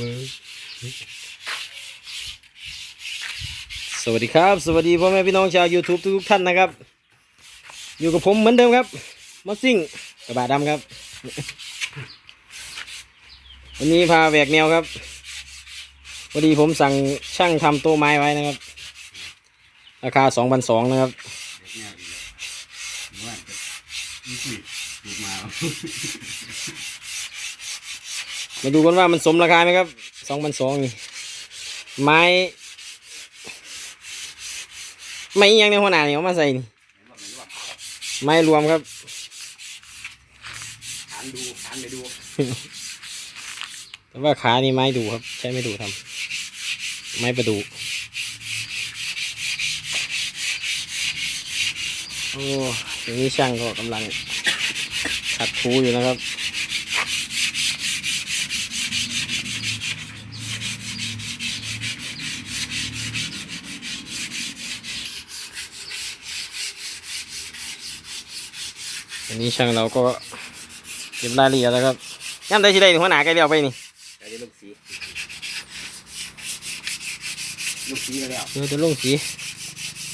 มือสวัสดีครับ สวัสดีพ่อแม่พี่น้องชาว YouTube ทุกๆท่านนะครับ อยู่กับผมเหมือนเดิมครับมอสซิ่งกระบะดำครับ วันนี้พาแหวกแนวครับพอดีผมสั่งช่างทำโต๊ะไม้ไว้นะครับ ราคา2 2 0 0นะครับว่าจะนี่สิดู มามาดูกันว่ามันสมราคาไหมครับสองพันสองนี่ ไม้ ไม้อิหยังในหัวหน้านี่เอามาใส่นี่ไม้รวมครับหันดูหันไปดู แต่ว่าขานี่ไม้ดูครับ ใช้ไม่ดูทำไม้ประดูโอ้อย่างนี้ช่างก็กำลังขัดทูอยู่นะครับ อันนี้ช่างเราก็เก็บรายละเอียดแล้วครับย่ำได้ที่ได้หัวหน้าใกล้เดียวไปนี่ใจจะลูกสีลูกสีไปแล้วเดี๋ยวจะลงสี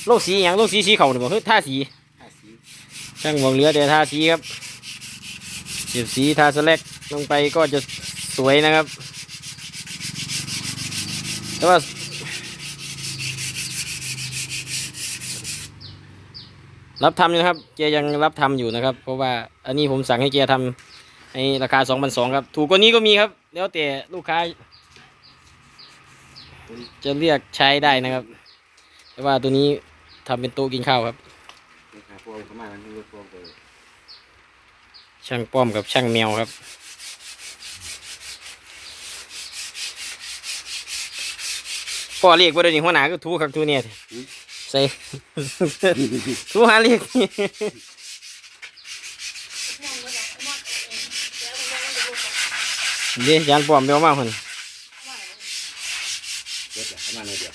ลงสีอหย่างลงสีสีเขาเนี่ยบอกเฮ้ยท่าสีห้าสีช่างบอกเหลือแต่ท่าสีครับเสียบสีทาสแลกลงไปก็จะสวยนะครับแต่ว่า รับทำอยู่นะครับแกยังรับทำอยู่นะครับ เพราะว่าอันนี้ผมสั่งให้แกทำให้ราคาสองพันสองครับ ถูกกว่านี้ก็มีครับ แล้วแต่ลูกค้า จะเรียกใช้ได้นะครับ แต่ว่าตัวนี้ทำเป็นโต๊ะกินข้าวครับนี่ค่ะพวงเข้ามามันคือพวงเลยช่างป้อมกับช่างแมวครับ พ่อเรียกว่าเดี๋ยวนี้หัวหน้าก็ทูคักทูเนี่ยใส่ ทูหาเรียกนี่เดี๋ยวจานป้อมไปเอามาคนเดี๋ยวจะเข้ามาเลยเดี๋ยว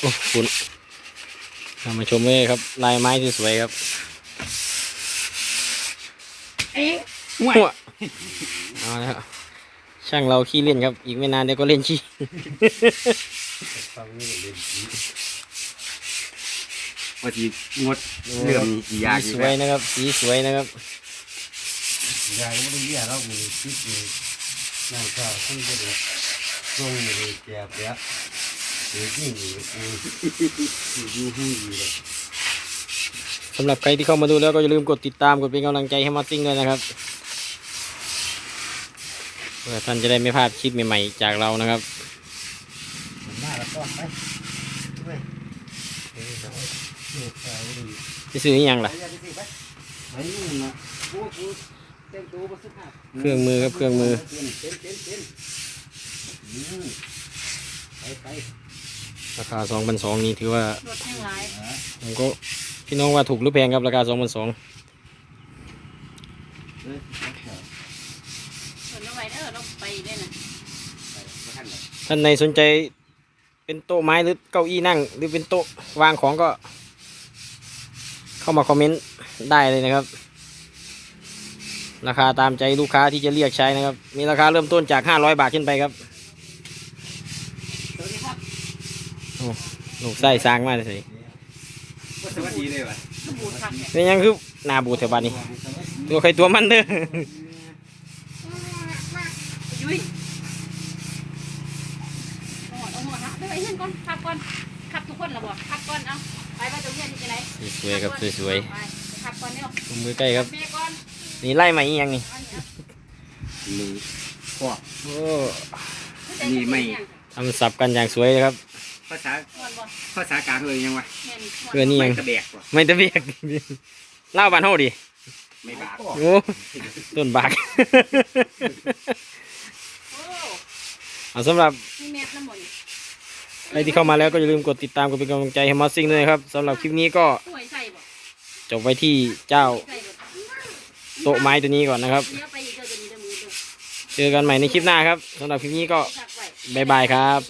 โอ้คุณทำมาชมเลยครับ ลายไม้ที่สวยครับ เอ๊ะหัวเอาแล้วช่างเราขี้เล่นครับ อีกไม่นานเดี๋ยวก็เล่นขี้ฟังนี่เล่นสีว่าทีงดเรื่องกี่อยางสีสวยนะครับสีสวยนะครับยางไม่ได้เยี่ยเรามีคิดมีนั่งข้าวขึ้นไปเลยช่วงนี้แก่แป๊บเดี๋ยวที่อยู่กูอยู่หูอยู่เลยสำหรับใครที่เข้ามาดูแล้วก็อย่าลืมกดติดตามกดเป็นกำลังใจให้มาซิ่งด้วยนะครับเพื่อท่านจะได้ไม่พลาดคลิปใหม่ๆจากเรานะครับหน้าแล้วก็ไปไปไปซื้ออย่างล่ะเครื่องมือครับเครื่องมือไปไป ราคาสองพันสองนี่ถือว่ารถแห้งร้ายฮะผมก็พี่น้องว่าถูกหรือแพงครับราคาสองพันสองเฮ้ยไปเถอะส่วนเอาไว้เด้อเราไปได้น่ะไปไม่ทันเลยท่านในสนใจเป็นโต๊ะไม้หรือเก้าอี้นั่ง หรือเป็นโต๊ะวางของก็ เข้ามาคอมเมนต์ได้เลยนะครับ ราคาตามใจลูกค้าที่จะเรียกใช้นะครับ มีราคาเริ่มต้นจากห้าร้อยบาทขึ้นไปครับ สวัสดีครับ ลูกไส้สร้างมาเลยสิสวัสดีเลยวะสบู่คักเนี่ยเป็นยังคือหนาบูดแถวบ้านนี้ตัวใครตัวมันเด้อยุ้ยเอาหมดเอาหมดนะไปไว้เฮียนก่อนขับก่อนขับทุกคนละบ่ขับก่อนเอาไปว่าจะเฮียนที่ไหนสวยๆครับสวยไปขับก่อนเนี่ยๆมือใกล้ครับเบรกก่อนนี่ไล่มาอีกยังนี่อันนี้มือพวกโอ้เอานี่ไม่ทำสับกันอย่างสวยเลยครับ ภาษาม่วนบ่ภาษากลางเลยยังวะแม่นเพื่อนนี่ยัง ไม่กระแบกว่ะไม่ตะเบียกเล่าบ้านเฮาดิไม่บาดโอ้ต้นบาก โอ้เอาสำหรับมีแมสน้ำมนต์ใครที่เข้ามาแล้วก็อย่าลืมกดติดตามกดเป็นกำลังใจให้มอสซิ่งด้วยนะครับสำหรับคลิปนี้ก็สวยใส่บ่จบไว้ที่เจ้าใส่บ่โต๊ะไม้ตัวนี้ก่อนนะครับ เดี๋ยวไปอีกเดี๋ยวตัวนี้เดี๋ยวมือเดี๋ยวเจอกันใหม่ในคลิปหน้าครับสำหรับคลิปนี้ก็พักไว้ บ๊ายบายครับ